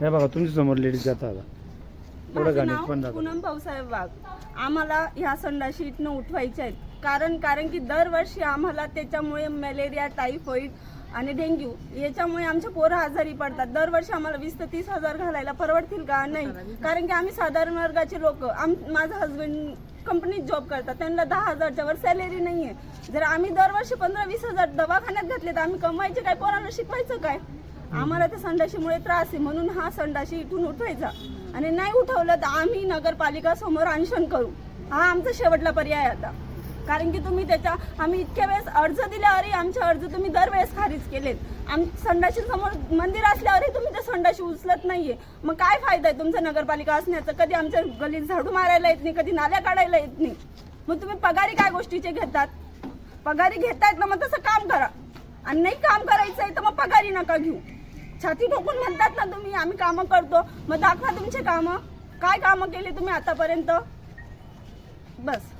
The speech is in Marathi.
हे बघा तुमच्यासमोर लेडीज आता. एवढं माझं नाव पण जातात पूनम भाऊसाहेब वाघ. आम्हाला ह्या संडाशी इथनं उठवायच्या आहेत. कारण कारण की दरवर्षी आम्हाला त्याच्यामुळे मलेरिया टायफॉइड आणि डेंग्यू याच्यामुळे आमच्या पोरं आजारी पडतात. दरवर्षी आम्हाला वीस ते तीस हजार घालायला परवडतील का? नाही. कारण की आम्ही साधारण वर्गाचे लोक. आम माझं हस्बंड कंपनीत जॉब करतात. त्यांना दहा हजारच्या वर सॅलरी नाहीये. जर आम्ही दरवर्षी पंधरा वीस हजार दवाखान्यात घातले तर आम्ही कमवायचे काय? पोरांना शिकवायचं काय? आम्हाला त्या संडाशीमुळे त्रास आहे म्हणून हा संडाशी इथून उठवायचा. आणि नाही उठवलं तर आम्ही नगरपालिका समोर अनशन करू. हा आमचा शेवटला पर्याय आता. कारण की तुम्ही त्याच्या आम्ही इतक्या वेळेस अर्ज दिल्यावरही आमचे अर्ज तुम्ही दरवेळेस खारिज केलेत. आम संडाशी समोर मंदिर असल्यावरही तुम्ही त्या संडाशी उचलत नाहीये. मग काय फायदा आहे तुमचा नगरपालिका असण्याचा? कधी आमच्या गलीत झाडू मारायला येत नाही कधी नाल्या काढायला येत नाही. मग तुम्ही पगारी काय गोष्टीचे घेतात? पगारी घेतायत ना मग तसं काम करा. आणि नाही काम करायचं आहे तर मग पगारी नका घेऊ. छाती ठोकून म्हणतात ना तुम्ही आम्ही कामं करतो. मग दाखवा तुमचे कामं. काय कामं केली तुम्ही आतापर्यंत? बस.